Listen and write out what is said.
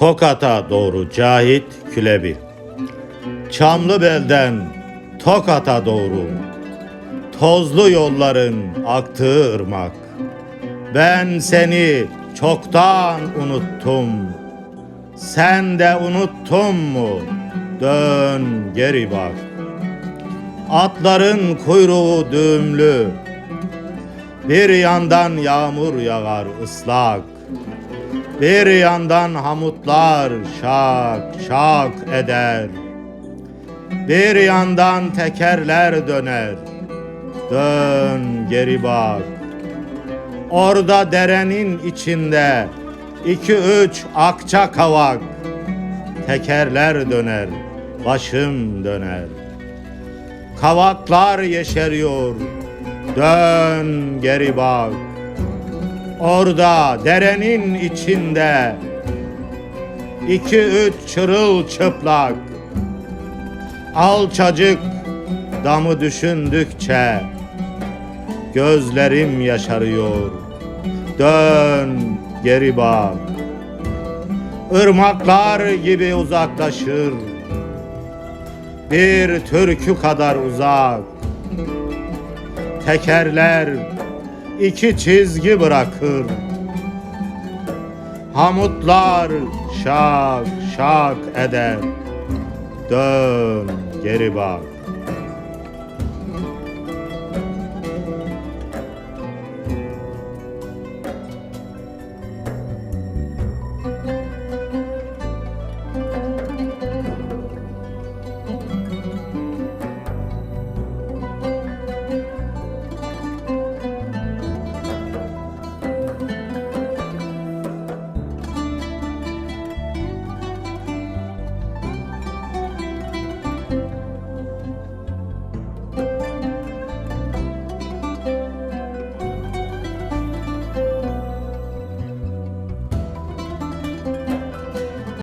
Tokat'a doğru Cahit Külebi. Çamlıbel'den Tokat'a doğru tozlu yolların aktığı ırmak. Ben seni çoktan unuttum. Sen de unuttun mu? Dön geri bak. Atların kuyruğu düğümlü. Bir yandan yağmur yağar ıslak. Bir yandan hamutlar şak şak eder. Bir yandan tekerler döner. Dön geri bak. Orada derenin içinde iki üç akça kavak. Tekerler döner, başım döner. Kavaklar yeşeriyor. Dön geri bak. Orada derenin içinde iki üç çırıl çıplak alçacık damı düşündükçe gözlerim yaşarıyor. Dön geri bak. Irmaklar gibi uzaklaşır. Bir türkü kadar uzak. Tekerler iki çizgi bırakır. Hamutlar şak şak eder. Dön geri bak.